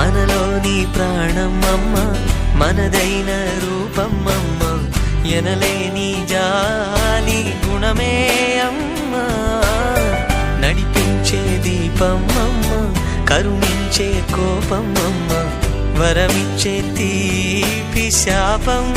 మనలోని ప్రాణమ్మ మనదైన రూపమ్మ ఎనలేని జాలి గుణమే అమ్మ. నడిపించే దీపం కరుణించే కోపం వరమిచ్చే తీపి శాపమ్మ